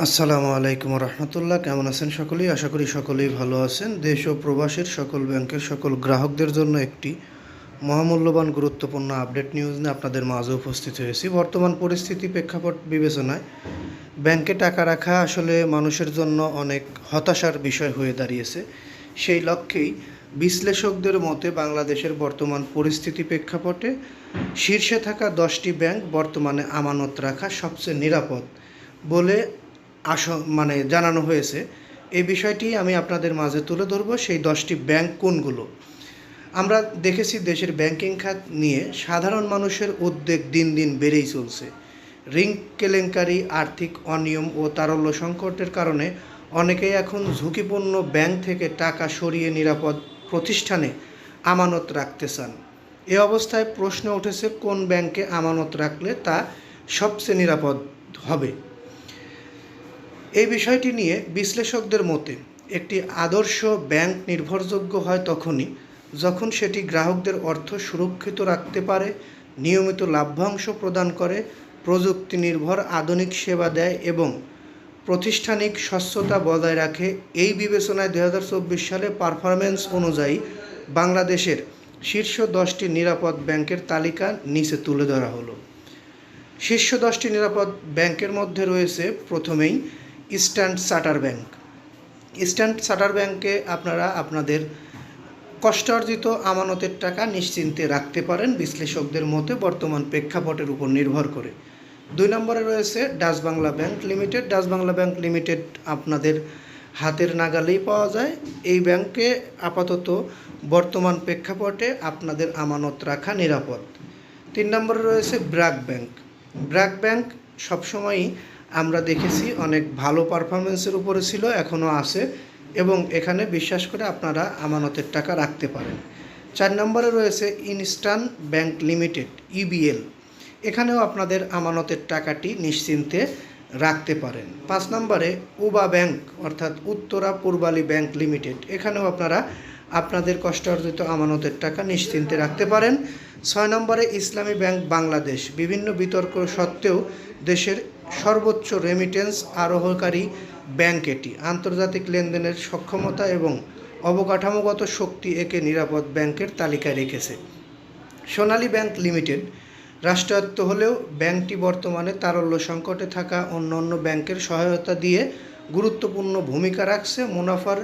আসসালামু আলাইকুম রহমতুল্লাহ, কেমন আছেন সকলেই? আশা করি সকলেই ভালো আছেন। দেশ ও প্রবাসের সকল ব্যাংকের সকল গ্রাহকদের জন্য একটি মহামূল্যবান, গুরুত্বপূর্ণ আপডেট নিউজ নিয়ে আপনাদের মাঝে উপস্থিত হয়েছি। বর্তমান পরিস্থিতি প্রেক্ষাপট বিবেচনায় ব্যাংকে টাকা রাখা আসলে মানুষের জন্য অনেক হতাশার বিষয় হয়ে দাঁড়িয়েছে। সেই লক্ষ্যেই বিশ্লেষকদের মতে বাংলাদেশের বর্তমান পরিস্থিতি প্রেক্ষাপটে শীর্ষে থাকা দশটি ব্যাংক বর্তমানে আমানত রাখা সবচেয়ে নিরাপদ বলে আস মানে জানানো হয়েছে। এই বিষয়টি আমি আপনাদের মাঝে তুলে ধরব, সেই দশটি ব্যাংক কোনগুলো? আমরা দেখেছি দেশের ব্যাংকিং খাত নিয়ে সাধারণ মানুষের উদ্বেগ দিন দিন বেড়েই চলছে। রিং কেলেঙ্কারি, আর্থিক অনিয়ম ও তারল্য সংকটের কারণে অনেকেই এখন ঝুঁকিপূর্ণ ব্যাংক থেকে টাকা সরিয়ে নিরাপদ প্রতিষ্ঠানে আমানত রাখতে চান। এ অবস্থায় প্রশ্ন উঠেছে, কোন ব্যাংকে আমানত রাখলে তা সবচেয়ে নিরাপদ হবে? এই বিষয়টি নিয়ে বিশ্লেষকদের মতে, একটি আদর্শ ব্যাংক নির্ভরযোগ্য হয় তখনই যখন সেটি গ্রাহকদের অর্থ সুরক্ষিত রাখতে পারে, নিয়মিত লাভ্যাংশ প্রদান করে প্রযুক্তি নির্ভর আধুনিক সেবা দেয় এবং প্রতিষ্ঠানিক স্বচ্ছতা বজায় রাখে। এই বিবেচনায় দু হাজার চব্বিশ সালে পারফরমেন্স অনুযায়ী বাংলাদেশের শীর্ষ দশটি নিরাপদ ব্যাংকের তালিকা নিচে তুলে ধরা হলো। শীর্ষ দশটি নিরাপদ ব্যাংকের মধ্যে রয়েছে প্রথমেই eastern charter bank. Eastern charter ব্যাংকে আপনারা আপনাদের কষ্টার্জিত আমানতের টাকা নিশ্চিন্তে রাখতে পারেন বিশ্লেষকদের মতে বর্তমান প্রেক্ষাপটের উপর নির্ভর করে। দুই নম্বরে রয়েছে Dutch Bangla bank limited. Dutch Bangla bank limited আপনাদের হাতের নাগালেই পাওয়া যায়। এই ব্যাংকে আপাতত বর্তমান প্রেক্ষাপটে আপনাদের আমানত রাখা নিরাপদ। তিন নম্বরে রয়েছে ব্র্যাক ব্যাংক। ব্র্যাক ব্যাংক সবসময়ই আমরা দেখেছি অনেক ভালো পারফরমেন্সের উপরে ছিল এখনও আছে এবং এখানে বিশ্বাস করে আপনারা আমানতের টাকা রাখতে পারেন। চার নম্বরে রয়েছে ইনস্টান ব্যাংক লিমিটেড ইবিএল এখানেও আপনাদের আমানতের টাকাটি নিশ্চিন্তে রাখতে পারেন। পাঁচ নম্বরে উবা ব্যাংক অর্থাৎ উত্তরা পূর্বালী ব্যাংক লিমিটেড এখানেও আপনারা আপনাদের কষ্ট অর্জিত আমানতের টাকা নিশ্চিন্তে রাখতে পারেন। ছয় নম্বরে ইসলামী ব্যাংক বাংলাদেশ। বিভিন্ন বিতর্ক সত্ত্বেও দেশের সর্বোচ্চ রেমিটেন্স আরোহকারী ব্যাংক এটি। আন্তর্জাতিক লেনদেনের সক্ষমতা এবং অবকাঠামোগত শক্তি একে নিরাপদ ব্যাংকের তালিকায় রেখেছে। সোনালী ব্যাংক লিমিটেড রাষ্ট্রায়ত্ত হলেও ব্যাংকটি বর্তমানে তারল্য সংকটে থাকা অন্য অন্য ব্যাংকের সহায়তা দিয়ে গুরুত্বপূর্ণ ভূমিকা রাখছে মুনাফার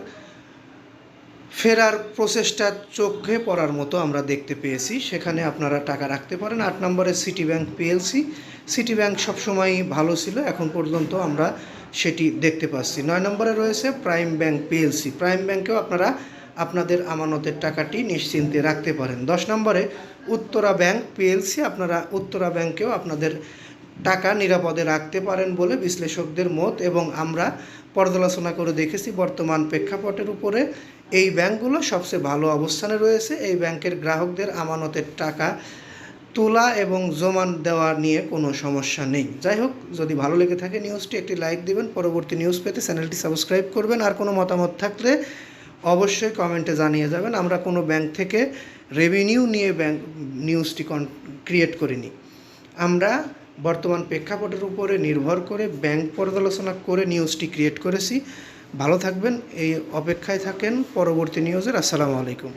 ফেরার প্রচেষ্টা চোখে পড়ার মতো আমরা দেখতে পেয়েছি। সেখানে আপনারা টাকা রাখতে পারেন। আট নম্বরে city bank PLC. City bank সবসময়ই ভালো ছিল। এখন পর্যন্ত আমরা সেটি দেখতে পাচ্ছি। নয় নম্বরে রয়েছে প্রাইম ব্যাংক পিএলসি। প্রাইম ব্যাংকেও আপনারা আপনাদের আমানতের টাকাটি নিশ্চিন্তে রাখতে পারেন। দশ নম্বরে উত্তরা ব্যাংক পিএলসি। আপনারা উত্তরা ব্যাংকেও আপনাদের টাকা নিরাপদে রাখতে পারেন বলে বিশ্লেষকদের মত এবং আমরা পর্যালোচনা করে দেখেছি বর্তমান প্রেক্ষাপটের উপরে। এই ব্যাংকগুলো সবচেয়ে ভালো অবস্থানে রয়েছে। এই ব্যাংকের গ্রাহকদের আমানতের টাকা তোলা এবং জমা দেওয়া নিয়ে কোনো সমস্যা নেই। যাই হোক, যদি ভালো লেগে থাকে নিউজটি, একটি লাইক দিবেন। পরবর্তী নিউজ পেতে চ্যানেলটি সাবস্ক্রাইব করবেন। আর কোনো মতামত থাকলে অবশ্যই কমেন্টে জানিয়ে যাবেন। আমরা কোনো ব্যাংক থেকে রেভিনিউ নিয়ে ব্যাংক নিউজটি ক্রিয়েট করিনি। আমরা বর্তমান প্রেক্ষাপটের উপরে নির্ভর করে ব্যাংক পর্যালোচনা করে নিউজটি ক্রিয়েট করেছি। ভালো থাকবেন এই অপেক্ষায় থাকেন। পরবর্তী নিউজের আসসালামু আলাইকুম।